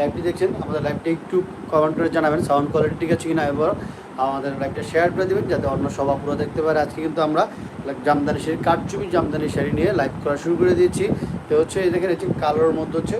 লাইভটি দেখছেন, আমাদের লাইভটি একটু কমেন্ট করে জানাবেন সাউন্ড কোয়ালিটি ঠিক আছে কিনা এবার আমাদের লাইভটা শেয়ার করে দেবেন, যাতে অন্য সভা পুরো দেখতে পারে। আজকে কিন্তু আমরা জামদানি শাড়ি কাঠচুপি জামদানি শাড়ি নিয়ে লাইভ করা শুরু করে দিয়েছি। তো হচ্ছে দেখেন হচ্ছে কালোর মধ্যে হচ্ছে,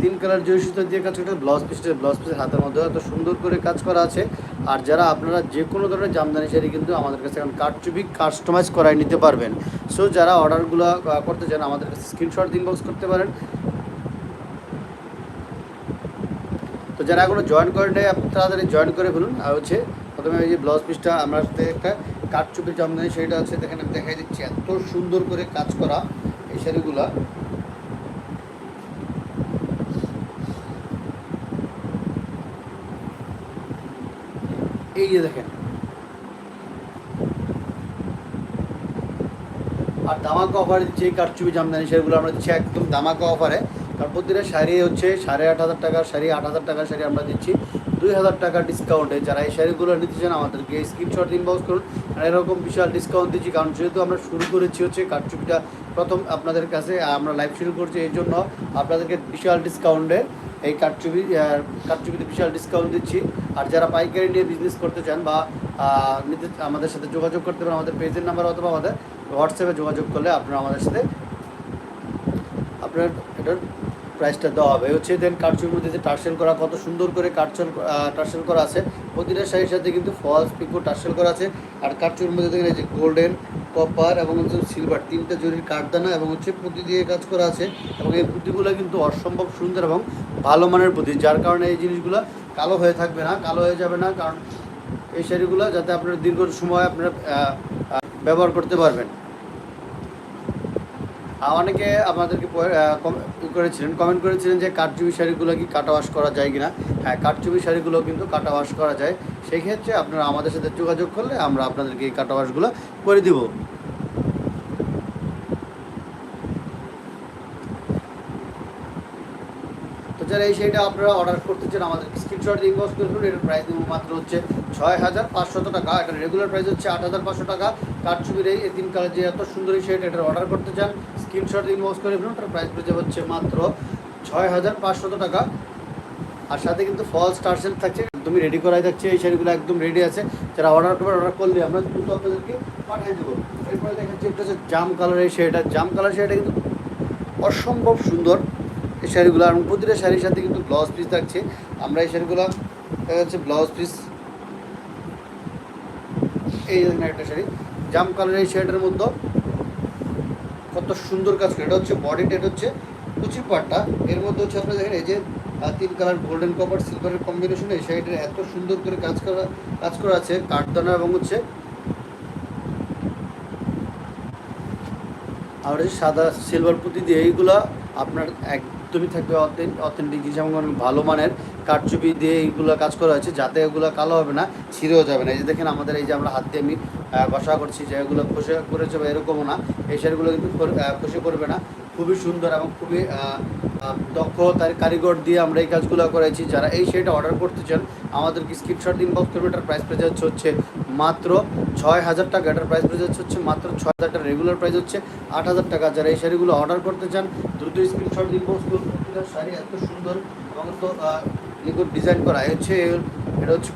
তিন কালার জয় সুতো দিয়ে কাজ করতে ব্লাউজ পিসটা ব্লাউজ পিসের হাতের মধ্যে এত সুন্দর করে কাজ করা আছে। আর যারা আপনারা যে কোনো ধরনের জামদানি শাড়ি কিন্তু আমাদের কাছে এখন কাঠচুপি কাস্টমাইজ করাই নিতে পারবেন। সো যারা অর্ডারগুলো করতে চান, আমাদের কাছে স্ক্রিনশট ইনবক্স করতে পারেন। তো যারা এখনও জয়েন করেন আপনি তাড়াতাড়ি জয়েন করে ফেলুন। আর হচ্ছে, প্রথমে এই যে ব্লাউজ পিসটা আমরা সাথে একটা কাঠচুপির জামদানি শাড়িটা আছে দেখেন, আমি দেখাই দিচ্ছি। এত সুন্দর করে কাজ করা এই শাড়িগুলা। এই যে দেখেন। আর দামাকা অফারে এই কারচুপি জামদানি শাড়িগুলো, আমরা দিচ্ছি একদম দামাকা অফারে কারণ শাড়ি হচ্ছে সাড়ে আট হাজার টাকার শাড়ি, আট হাজার টাকার শাড়ি আমরা দিচ্ছি। দুই হাজার টাকার ডিসকাউন্টে যারা এই শাড়িগুলো নিতে চান আমাদেরকে স্ক্রিনশট ইনবক্স করুন। আর এরকম বিশাল ডিসকাউন্ট দিচ্ছি, কারণ যেহেতু আমরা শুরু করেছি হচ্ছে কারচুপিটা প্রথম আপনাদের কাছে আমরা লাইভ শুরু করছি, এই জন্য আপনাদেরকে বিশাল ডিসকাউন্টে এই কারচুপি কারচুপিতে বিশাল ডিসকাউন্ট দিচ্ছি। আর যারা পাইকারি নিয়ে বিজনেস করতে চান বা নিতে, আমাদের সাথে যোগাযোগ করতে পারেন, আমাদের পেজের নাম্বার অথবা আমাদের হোয়াটসঅ্যাপে যোগাযোগ করলে আপনারা আমাদের সাথে আপনার, এটার প্রাইসটা দেওয়া হবে। হচ্ছে দেন কারচুপির মধ্যে যে টার্সেল করা, কত সুন্দর করে কারচল টার্সেল করা আছে। প্রতিটা শাড়ির সাথে কিন্তু ফলস পিকো টার্সেল করা আছে। আর কারচুপির মধ্যে দেখেন যে গোল্ডেন কপার এবং হচ্ছে সিলভার তিনটা জরির কাঠদানা এবং হচ্ছে পুঁতি দিয়ে কাজ করা আছে। এবং এই পুঁতিগুলো কিন্তু অসম্ভব সুন্দর এবং ভালো মানের পুঁতি, যার কারণে এই জিনিসগুলো কালো হয়ে থাকবে না, কালো হয়ে যাবে না। কারণ এই শাড়িগুলো যাতে আপনার দীর্ঘ সময় আপনারা ব্যবহার করতে পারবেন। অনেকে আমাদেরকে করেছিলেন কমেন্ট করেছিলেন যে কাঠচুপি শাড়িগুলো কি কাটা ওয়াশ করা যায় কিনা। হ্যাঁ কাঠচুপি শাড়িগুলো কিন্তু কাটা ওয়াশ করা যায়। সেই ক্ষেত্রে আপনারা আমাদের সাথে যোগাযোগ করলে আমরা আপনাদেরকে এই কাটা করে দিব। যারা এই শাড়িটা আপনারা অর্ডার করতে চান, আমাদের স্ক্রিনশট ইনবক্স করে ফেলুন। এটার প্রাইস দেবো মাত্র হচ্ছে ছয় হাজার পাঁচশত টাকা। এটা রেগুলার প্রাইস হচ্ছে আট হাজার পাঁচশো টাকা। কাঠচুপির এই তিন কালার যে এত সুন্দর এই শাড়িটা এটার অর্ডার করতে চান স্ক্রিনশট ইনবক্স করে ফেলুন এটার প্রাইস পড়ে হচ্ছে মাত্র ছয় হাজার পাঁচশত টাকা। আর সাথে কিন্তু ফলস টার্সেল থাকছে, একদমই রেডি করাই থাকছে, এই শাড়িগুলো একদম রেডি আছে। যারা অর্ডার করবে অর্ডার করলে আমরা দ্রুত আপনাদেরকে পাঠিয়ে দেবো। এরপরে দেখাচ্ছি একটা হচ্ছে জাম কালার এই শাড়িটা। জাম কালার শাড়িটা কিন্তু অসম্ভব সুন্দর। এই শাড়িগুলো এবং প্রতিটা শাড়ির সাথে কিন্তু ব্লাউজ পিস থাকছে। আমরা এই শাড়িগুলো, দেখা যাচ্ছে ব্লাউজ পিস এই একটা শাড়ি। জাম কালার এই শাড়িটার মধ্যে কত সুন্দর কাজ করে। এটা হচ্ছে বডিটা এটা হচ্ছে কুচি পাটটা। এর মধ্যে হচ্ছে আপনারা দেখেন, এই যে তিন কালার গোল্ডেন কপার সিলভারের কম্বিনেশনে এই শাড়িটার এত সুন্দর করে কাজ করা কাজ করা আছে, কাঠদানা এবং হচ্ছে আর এই সাদা সিলভার পুঁতি দিয়ে এইগুলো আপনার একদমই থাকবে অথেন্টিক যেমন ভালো মানের। কাঠচুপি দিয়ে এইগুলো কাজ করা হয়েছে যাতে এগুলো কালো হবে না, ছিঁড়েও যাবে না। এই যে দেখেন আমাদের এই যে আমরা হাত দিয়ে আমি কষা করছি, যে এগুলো খসে করেছে বা এরকমও না, এই শাড়িগুলো কিন্তু খসে পড়বে না। খুবই সুন্দর এবং খুবই দক্ষ তার কারিগর দিয়ে আমরা এই কাজগুলো করেছি। যারা এই শাড়িটা অর্ডার করতে চান, আমাদেরকে স্ক্রিনশট ইনবক্স করবে, এটার প্রাইস প্রাইস হচ্ছে মাত্র ছয় হাজার টাকা। এটার প্রাইস প্রাইস হচ্ছে মাত্র ছয় হাজার টাকা। রেগুলার প্রাইস হচ্ছে আট হাজার টাকা। যারা এই শাড়িগুলো অর্ডার করতে চান, দ্রুত স্ক্রিনশট ইনবক্স করুন। শাড়ি এত সুন্দর এবং তো নিখুঁত ডিজাইন করা। হচ্ছে, এটা হচ্ছে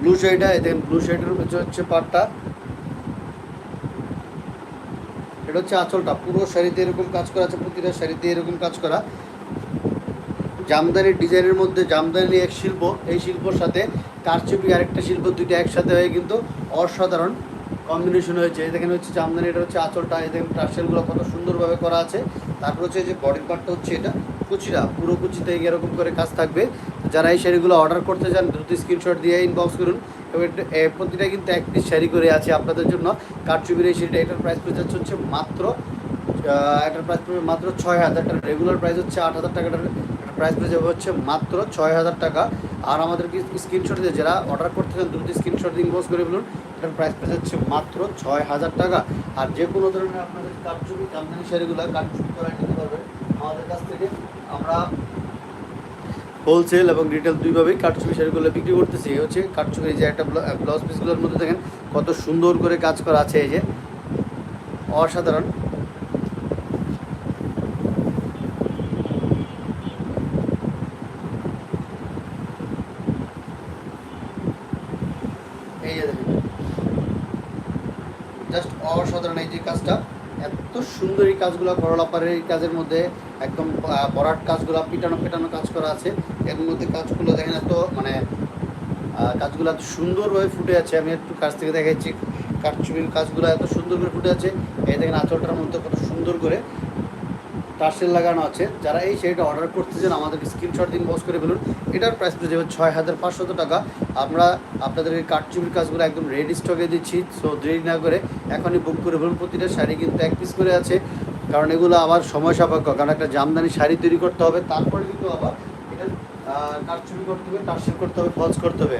ব্লু শাড়িটা দেখেন ব্লু শাড়িটার হচ্ছে হচ্ছে পাটটা। এটা হচ্ছে আঁচলটা, পুরো শাড়িতে এরকম কাজ করা আছে, প্রতিটা শাড়িতে এরকম কাজ করা। জামদানির ডিজাইনের মধ্যে জামদানি এক শিল্প, এই শিল্পর সাথে কারচুপি আরেকটা শিল্প দুইটা একসাথে হয়ে কিন্তু অসাধারণ কম্বিনেশন হয়েছে। এই দেখেন হচ্ছে জামদানি, এটা হচ্ছে আঁচলটা দেখেন টার্সেলগুলো কত সুন্দরভাবে করা আছে। তারপর হচ্ছে যে বডির পার্টটা হচ্ছে এটা। কুচিরা, পুরো কুচিতে এরকম করে কাজ থাকবে। যারা এই শাড়িগুলো অর্ডার করতে চান, দ্রুত স্ক্রিনশট দিয়ে ইনবক্স করুন। এবং প্রতিটা কিন্তু এক পিস শাড়ি করে আছে আপনাদের জন্য। কারচুপির এই শাড়িটা এটার প্রাইস পড়ে যাচ্ছে হচ্ছে মাত্র এটার প্রাইস পড়বে মাত্র ছয় হাজার টাকা। রেগুলার প্রাইস হচ্ছে আট হাজার টাকাটার প্রাইস পড়ে যাবে হচ্ছে মাত্র ছয় হাজার টাকা। আর আমাদেরকে স্ক্রিনশট দিয়ে যারা অর্ডার করতে চান, দ্রুত স্ক্রিনশট ইনবক্স করে বলুন এটার প্রাইস পড়ে যাচ্ছে মাত্র ছয় হাজার টাকা। আর যে কোনো ধরনের আপনাদের কারচুপি, জামদানি শাড়িগুলো কারচুপি করা নিতে পারবেন আমাদের কাছ থেকে আমরা হোলসেল এবং রিটেল দুইভাবেই কাটছবি শাড়িগুলো বিক্রি করতেছি। এই হচ্ছে কাটছবির যে একটা ব্লাউজ পিসগুলোর মধ্যে দেখেন কত সুন্দর করে কাজ করা আছে এই যে। অসাধারণ। এই যে দেখেন। জাস্ট অসাধারণ এই যে কাজটা। এত সুন্দর এই কাজগুলো ঘরলাপারের এই কাজের মধ্যে একদম বরাট কাজগুলো, পিটানো পেটানো কাজ করা আছে। এর মধ্যে কাজগুলো দেখেন এত মানে কাজগুলো এত সুন্দরভাবে ফুটে আছে। আমি একটু কাছ থেকে দেখাচ্ছি, কাঠচুপির কাজগুলো এত সুন্দর করে ফুটে আছে। এই দেখেন আঁচলটার মধ্যে কত সুন্দর করে টার্সেল লাগানো আছে। যারা এই শাড়িটা অর্ডার করতে চান, আমাদেরকে স্ক্রিনশট দিন বস করে ফেলুন। এটার প্রাইস পড়ে যাবে ছয় হাজার পাঁচশত টাকা। আমরা আপনাদের এই কাঠচুপির কাজগুলো একদম রেডি স্টকে দিচ্ছি সো দেরি না করে এখনই বুক করে ফেলুন। প্রতিটা শাড়ি কিন্তু এক পিস করে আছে। কারণ এগুলো আবার সময় সাপেক্ষ, কারণ একটা জামদানি শাড়ি তৈরি করতে হবে, তারপরে কিন্তু আবার এটা করতে হবে করতে হবে করতে হবে।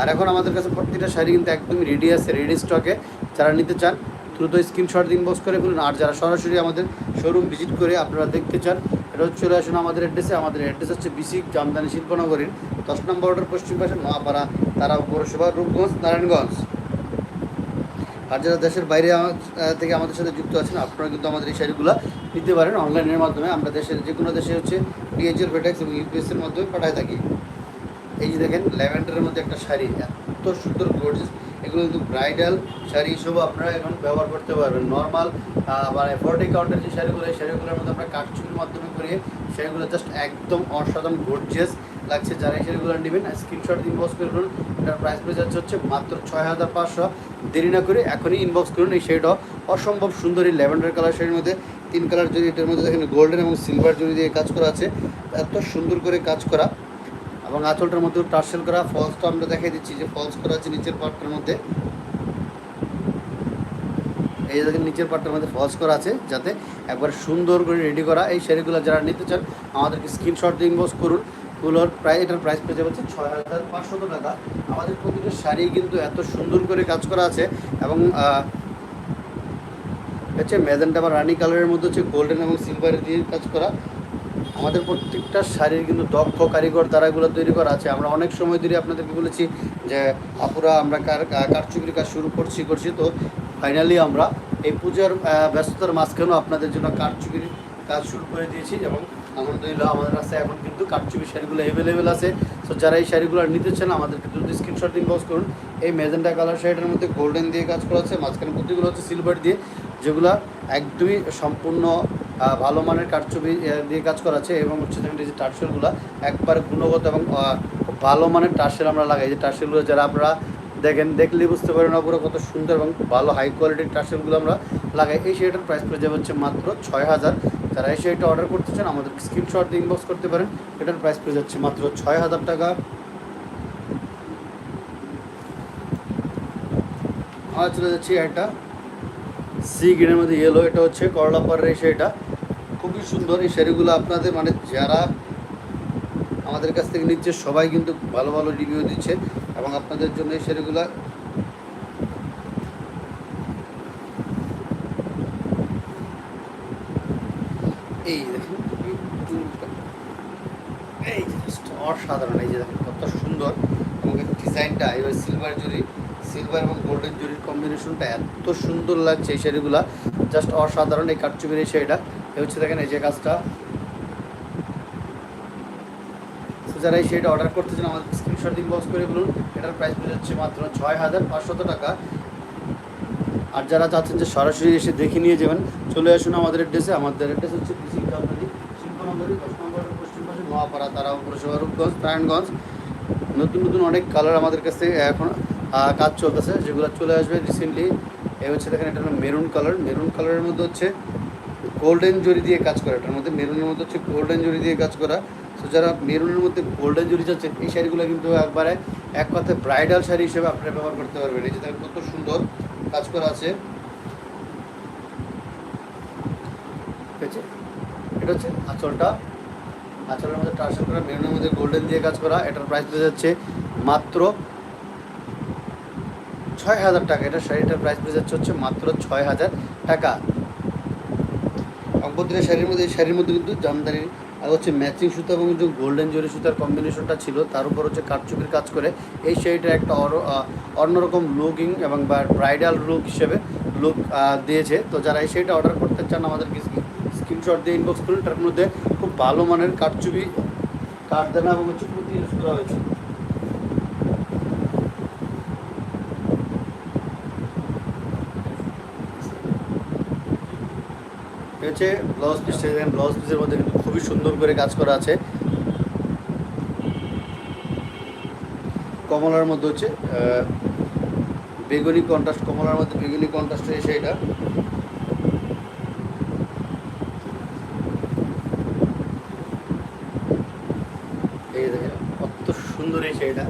আর এখন আমাদের কাছে প্রতিটা শাড়ি কিন্তু একদমই রেডি আছে রেডি স্টকে যারা নিতে চান দ্রুত স্ক্রিনশট ইনবক্স করে বলুন আর যারা সরাসরি আমাদের শোরুম ভিজিট করে আপনারা দেখতে চান, এটা হচ্ছে চলে আসুন আমাদের অ্যাড্রেসে আমাদের অ্যাড্রেস হচ্ছে বিসিক জামদানি শিল্পনগরীর দশ নম্বর অর্ডার পশ্চিম পাশে নোয়াপাড়া, তারা পৌরসভা রূপগঞ্জ, নারায়ণগঞ্জ। আর যারা দেশের বাইরে থেকে আমাদের সাথে যুক্ত আছেন, আপনারা কিন্তু আমাদের এই শাড়িগুলো নিতে পারেন। অনলাইনের মাধ্যমে আমরা দেশের যে কোনো দেশে হচ্ছে ডিএচএল ফেটেক্স এবং ইউপিএসের মাধ্যমে পাঠায় থাকি। এই যে দেখেন, ল্যাভেন্ডারের মধ্যে একটা শাড়ি, এত সুন্দর গর্জিয়াস এগুলো কিন্তু ব্রাইডাল শাড়ি হিসেবে আপনারা এখন ব্যবহার করতে পারবেন। নর্মাল মানে ফর্টি কাউন্টের যে শাড়িগুলো, এই শাড়িগুলোর মধ্যে আমরা কাঠচুরির মাধ্যমে করিয়ে শাড়িগুলো জাস্ট একদম অসাধারণ গর্জিয়াস লাগছে। যারা এই শাড়িগুলো নেবেন স্ক্রিনশট ইনবক্স করে ফেলুন। এটার প্রাইস পেয়ে যাচ্ছে হচ্ছে মাত্র ছয় হাজার পাঁচশো। দেরি না করে এখনই ইনবক্স করুন এই শাড়িটা। অসম্ভব সুন্দর এই ল্যাভেন্ডার কালার শাড়ির মধ্যে। তিন কালার জড়ি এটার মধ্যে দেখেন গোল্ডেন এবং সিলভার জড়ি দিয়ে কাজ করা আছে। এত সুন্দর করে কাজ করা। এবং আঁচলটার মধ্যে টার্সেল করা ফলসটা আমরা দেখাই দিচ্ছি যে ফলস করা আছে নিচের পার্টটার মধ্যে। এই যে নিচের পার্টটার মধ্যে ফলস করা আছে, যাতে একবার সুন্দর করে রেডি করা এই শাড়িগুলো যারা নিতে চান, আমাদেরকে স্ক্রিনশট দিয়ে ইনবক্স করুন। এগুলোর প্রায় এটার প্রাইস পেয়ে যাচ্ছে ছয় হাজার পাঁচশত টাকা। আমাদের প্রতিটা শাড়ি কিন্তু এত সুন্দর করে কাজ করা আছে এবং হচ্ছে ম্যাজেন্টা বা রানি কালারের মধ্যে হচ্ছে গোল্ডেন এবং সিলভার দিয়ে কাজ করা। আমাদের প্রত্যেকটা শাড়ির কিন্তু দক্ষ কারিগর দ্বারা এগুলো তৈরি করা আছে। আমরা অনেক সময় ধরে আপনাদেরকে বলেছি যে, আপুরা, আমরা কার কাজ শুরু করছি করছি। তো ফাইনালি আমরা এই পূজার ব্যস্ততার মাঝখানেও আপনাদের জন্য কারচুপির কাজ শুরু করে দিয়েছি এবং আলহামদুলিল্লাহ আমাদের কাছে এখন কিন্তু কারচুপি শাড়িগুলো অ্যাভেলেবেল আছে। তো যারা এই শাড়িগুলো নিতে চান আমাদেরকে দ্রুত স্ক্রিনশট ইনবক্স করুন। এই মেজেন্টা কালার শাড়িটার মধ্যে গোল্ডেন দিয়ে কাজ করা আছে, মাঝখানে প্রতিগুলো হচ্ছে সিলভার দিয়ে, যেগুলো একদমই সম্পূর্ণ ভালো মানের কারচুপি দিয়ে কাজ করা আছে এবং হচ্ছে যে টার্সেলগুলো একবার গুণগত এবং ভালো মানের টার্সেল আমরা লাগাই। যে টার্সেলগুলো যারা আপনারা দেখেন, দেখলেই বুঝতে পারেন পুরো কত সুন্দর এবং ভালো হাই কোয়ালিটির টার্সেলগুলো আমরা লাগাই। এই শাড়িটার প্রাইস পড়ে যাবে হচ্ছে মাত্র ছয় হাজার। যারা এই শাড়িটা অর্ডার করতে চান, আমাদের স্ক্রিনশট দিয়ে ইনবক্স করতে পারেন। এটার প্রাইস পড়ে যাচ্ছে মাত্র ছয় হাজার টাকা। আর চলে যাচ্ছি একটা সি গ্রিনের মধ্যে ইয়েলো এটা হচ্ছে করলা পাড়ের এই শাড়িটা খুবই সুন্দর এই শাড়িগুলো আপনাদের মানে যারা আমাদের কাছ থেকে নিচ্ছে, সবাই কিন্তু ভালো ভালো রিভিউ দিচ্ছে এবং আপনাদের জন্য এই শাড়িগুলো এই দেখুন, এই অসাধারণ, এই যে দেখুন কত সুন্দর এবং ডিজাইনটা এবার সিলভার জুরি সিলভার এবং গোল্ডেন জুরির কম্বিনেশনটা এত সুন্দর লাগছে এই শাড়িগুলা জাস্ট অসাধারণ এই কাঠচুপির এই শাড়িটা। এ হচ্ছে দেখেন এই যে কাজটা। যারা এই শাড়িটা অর্ডার করতে চান, আমাদের স্ক্রিনশট ইনবক্স করে বলুন এটার প্রাইস পড়ে যাচ্ছে মাত্র ছয় হাজার পাঁচশত টাকা। আর যারা চাচ্ছেন যে সরাসরি এসে দেখে নিয়ে যাবেন, চলে আসুন আমাদের অ্যাড্রেসে আমাদের অ্যাড্রেস হচ্ছে শিল্পনগরী দশ নম্বর পশ্চিম পাশে নোয়াপাড়া তারা পৌরসভা, রূপগঞ্জ, নারায়ণগঞ্জ। নতুন নতুন অনেক কালার আমাদের কাছে এখন কাজ চলতেছে, যেগুলো চলে আসবে রিসেন্টলি এই হচ্ছে দেখেন, এটা মেরুন কালার মেরুন কালারের মধ্যে হচ্ছে গোল্ডেন জরি দিয়ে কাজ করা, এটার মধ্যে মেরুনের মধ্যে হচ্ছে গোল্ডেন জরি দিয়ে কাজ করা। তো যারা মেরুনের মধ্যে গোল্ডেন জরি চাচ্ছেন এই শাড়িগুলো কিন্তু একবারে এক কথায় ব্রাইডাল শাড়ি হিসেবে আপনারা ব্যবহার করতে পারবেন। এই যে দেখেন কত সুন্দর কাজ করা আছে। এটা হচ্ছে আঁচলটা। আঁচলের মধ্যে টার্সেল করা মেরুনের মধ্যে গোল্ডেন দিয়ে কাজ করা। এটার প্রাইস পেয়ে যাচ্ছে মাত্র ছয় হাজার টাকা। এটা শাড়িটার প্রাইস পেয়ে যাচ্ছে হচ্ছে মাত্র ছয় হাজার টাকা। অঙ্কতিরা শাড়ির মধ্যে শাড়ির মধ্যে কিন্তু জামদানি আর হচ্ছে ম্যাচিং সুতা এবং যে গোল্ডেন জরি সুতার কম্বিনেশনটা ছিল, তার উপর হচ্ছে কাঠচুপির কাজ করে এই শাড়িটা একটা অন্যরকম লুকিং এবং বা ব্রাইডাল লুক হিসেবে লুক দিয়েছে। তো যারা এই শাড়িটা অর্ডার করতে চান, আমাদেরকে স্ক্রিনশট দিয়ে ইনবক্স করুন। তার মধ্যে খুব ভালো মানের কাঠচুপি কাঠদানা এবং হচ্ছে পুঁতি ইউজ করা হয়েছে। হচ্ছে ব্লাউজ দেখেন ব্লাউজ পিসের মধ্যে কিন্তু খুবই সুন্দর করে কাজ করা আছে। কমলার মধ্যে হচ্ছে বেগুনি কন্ট্রাস্ট কমলার মধ্যে বেগুনি কন্ট্রাস্ট এসে এটা। এই দেখেন, কত সুন্দর এই শাড়িটা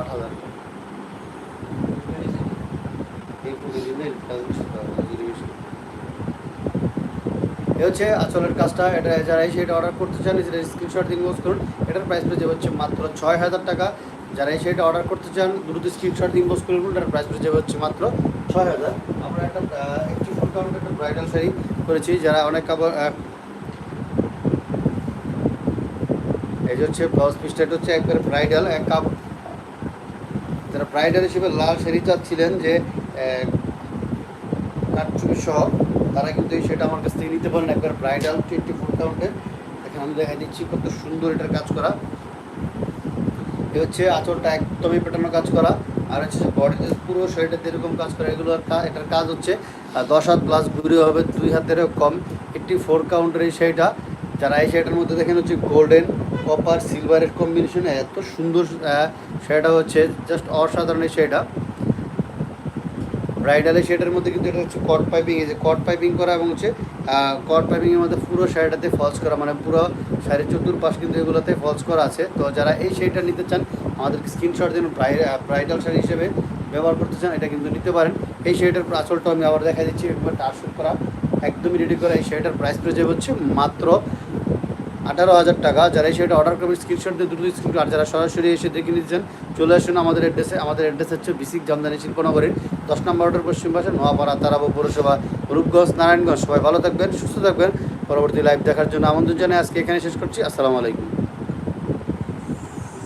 আটচল্লিশ হাজার। হচ্ছে আচলের কাজটা, এটা যারা এই সেটা অর্ডার করতে চান সেটা স্ক্রিনশট দিন ইনবক্স করুন। এটার প্রাইস পেয়ে হচ্ছে মাত্র ছয় হাজার টাকা। যারা এই সেটা অর্ডার করতে চান, দ্রুত স্ক্রিনশট দিন ইনবক্স করুন এটার প্রাইস পেয়ে যাবে হচ্ছে মাত্র ছয় হাজার। আমরা একটা একটি ফুল কাউন্ট একটা ব্রাইডাল শাড়ি করেছি, যারা অনেক কাপড় এই হচ্ছে ব্লাউজ পিসটা হচ্ছে একবারে ব্রাইডাল এক কাপ যারা ব্রাইডাল হিসেবে লাল শাড়ি চাচ্ছিলেন যে কাঠচুপি সহ তারা কিন্তু সেটা আমার কাছ থেকে নিতে পারেন একবার ব্রাইডাল টোয়েন্টি ফোর কাউন্টে এখানে আমি দেখা দিচ্ছি কত সুন্দর এটার কাজ করা। এ হচ্ছে আঁচলটা একদমই পেটানো কাজ করা। আর হচ্ছে বডিতে পুরো শরীরটাতে এরকম কাজ করা এগুলো এটার কাজ হচ্ছে দশ হাত প্লাস ঘুরে হবে, দুই হাতেরও কম। একটি ফোর কাউন্টের এই শাড়িটা যারা এই শাড়িটার মধ্যে দেখেন হচ্ছে গোল্ডেন কপার সিলভারের কম্বিনেশনে এত সুন্দর শাড়িটা হচ্ছে জাস্ট অসাধারণ শাড়িটা ব্রাইডাল শাড়িটার মধ্যে কিন্তু এটা হচ্ছে কট পাইপিং এই যে কট পাইপিং করা এবং হচ্ছে কট পাইপিংয়ের মধ্যে পুরো শাড়িটাতে ফলস করা মানে পুরো শাড়ির চতুর্পাশ কিন্তু এগুলোতে ফলস করা আছে। তো যারা এই শাড়িটা নিতে চান, আমাদেরকে স্ক্রিনশট দিন ব্রাইডাল শাড়ি হিসেবে ব্যবহার করতে চান, এটা কিন্তু নিতে পারেন। এই শাড়িটার আঁচলটা আমি আবার দেখা দিচ্ছি, একবার টার্সুট করা। একদমই রেডি করা এই শাড়িটার প্রাইস পেয়ে যাবে হচ্ছে মাত্র আঠারো হাজার টাকা। যারা এই শাড়িটা অর্ডার করবেন স্ক্রিনশট দিয়ে দুটো স্ক্রিনশট আর যারা সরাসরি এসে দেখে নিচ্ছেন চলে আসুন আমাদের অ্যাড্রেসে আমাদের অ্যাড্রেস হচ্ছে বিসিক জামদানি শিল্পনগরের দশ নম্বর রোডের পশ্চিম পাশে নোয়াপাড়া তারাবো পৌরসভা, রূপগঞ্জ, নারায়ণগঞ্জ। সবাই ভালো থাকবেন, সুস্থ থাকবেন। পরবর্তী লাইভ দেখার জন্য আমন্ত্রণ জানাই। আজকে এখানে শেষ করছি। আসসালামু আলাইকুম।